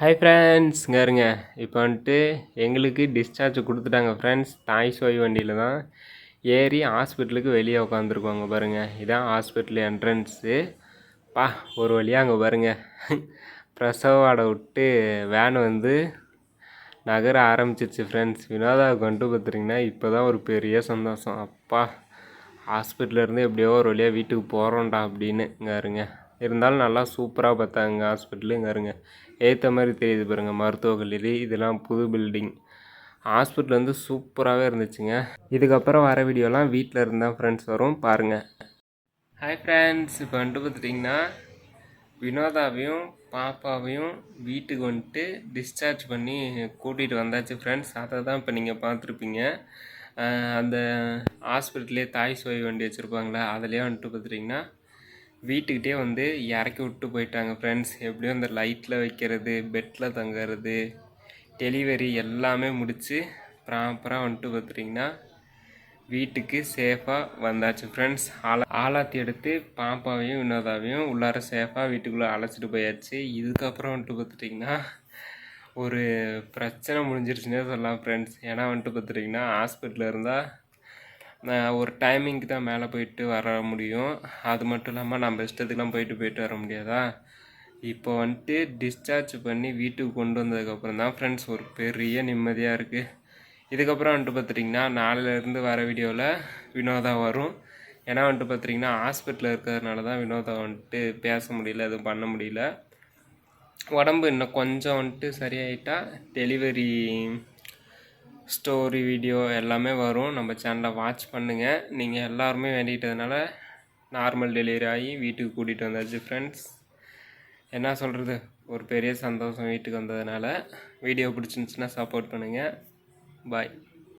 Hi friends இங்கே இருங்க. இப்போ வந்துட்டு எங்களுக்கு டிஸ்சார்ஜ் கொடுத்துட்டாங்க ஃப்ரெண்ட்ஸ் தாய் சோய் வண்டியில் தான் ஏறி ஹாஸ்பிட்டலுக்கு வெளியே உட்காந்துருக்கோங்க பாருங்கள் இதான் ஹாஸ்பிட்டல் என்ட்ரன்ஸு பா ஒரு வழியாக அங்கே பாருங்கள் பிரசவாடை விட்டு வேன் வந்து நகர ஆரம்பிச்சிருச்சு ஃப்ரெண்ட்ஸ் வினோதாவுக்கு வந்துட்டு பார்த்துட்டிங்கன்னா இப்போ தான் ஒரு பெரிய சந்தோஷம். அப்பா ஹாஸ்பிட்டலேருந்து எப்படியோ ஒரு வழியாக வீட்டுக்கு போகிறோம்டா அப்படின்னு இங்கே இருங்க. இருந்தாலும் நல்லா சூப்பராக பார்த்தாங்க ஹாஸ்பிட்டலு இங்கே இருங்க ஏற்ற மாதிரி தெரியுது பாருங்கள் மருத்துவக் கல்லூரி இதெல்லாம் புது பில்டிங் ஹாஸ்பிட்டல் வந்து சூப்பராகவே இருந்துச்சுங்க. இதுக்கப்புறம் வர வீடியோலாம் வீட்டில் இருந்தால் ஃப்ரெண்ட்ஸ் வரும் பாருங்கள் ஹாய் ஃப்ரெண்ட்ஸ் இப்போ வந்துட்டு பார்த்துட்டிங்கன்னா வினோதாவையும் பாப்பாவையும் வீட்டுக்கு வந்துட்டு டிஸ்சார்ஜ் பண்ணி கூட்டிகிட்டு வந்தாச்சு ஃப்ரெண்ட்ஸ் அதை தான் இப்போ நீங்கள் பார்த்துருப்பீங்க. அந்த ஹாஸ்பிட்டல்லே தாய் சோய் வண்டி வச்சுருப்பாங்களே அதுலேயே வந்துட்டு பார்த்துட்டிங்கன்னா வீட்டுக்கிட்டே வந்து இறக்கி விட்டு போயிட்டாங்க ஃப்ரெண்ட்ஸ் எப்படியும் அந்த லைட்டில் வைக்கிறது பெட்டில் தங்குறது டெலிவரி எல்லாமே முடித்து ப்ராப்பராக வந்துட்டு பார்த்துட்டிங்கன்னா வீட்டுக்கு சேஃபாக வந்தாச்சு ஃப்ரெண்ட்ஸ் ஆலா ஆலாத்தி எடுத்து பாப்பாவையும் வினோதாவையும் உள்ளார சேஃபாக வீட்டுக்குள்ளே அழைச்சிட்டு போயாச்சு. இதுக்கப்புறம் வந்துட்டு பார்த்துட்டிங்கன்னா ஒரு பிரச்சனை முடிஞ்சிருச்சுன்னே சொல்லலாம் ஃப்ரெண்ட்ஸ் ஏன்னா வந்துட்டு பார்த்துட்டிங்கன்னா ஹாஸ்பிட்டலில் இருந்தால் ஒரு டைமிங்க்கு தான் மேலே போயிட்டு வர முடியும். அது மட்டும் இல்லாமல் நம்ம இஷ்டத்துக்குலாம் போயிட்டு போயிட்டு வர முடியாதா? இப்போ வந்துட்டு டிஸ்சார்ஜ் பண்ணி வீட்டுக்கு கொண்டு வந்ததுக்கப்புறம் தான் ஃப்ரெண்ட்ஸ் ஒரு பெரிய நிம்மதியாக இருக்குது இதுக்கப்புறம் வந்துட்டு பார்த்துட்டிங்கன்னா நாளையிலேருந்து வர வீடியோவில் வினோதா வரும். ஏன்னா வந்துட்டு பார்த்துட்டிங்கன்னா ஹாஸ்பிட்டலில் இருக்கிறதுனால தான் வினோதா வந்துட்டு பேச முடியல எதுவும் பண்ண முடியல. உடம்பு இன்னும் கொஞ்சம் வந்துட்டு சரியாயிட்டா டெலிவரி ஸ்டோரி வீடியோ எல்லாமே வரும். நம்ம சேனலை வாட்ச் பண்ணுங்கள் நீங்கள் எல்லாருமே வேண்டிக்கிட்டதுனால நார்மல் டெலிவரி ஆகி வீட்டுக்கு கூட்டிகிட்டு வந்தாச்சு ஃப்ரெண்ட்ஸ் என்ன சொல்கிறது ஒரு பெரிய சந்தோஷம் வீட்டுக்கு வந்ததுனால. வீடியோ பிடிச்சிருந்துச்சின்னா சப்போர்ட் பண்ணுங்கள் பாய்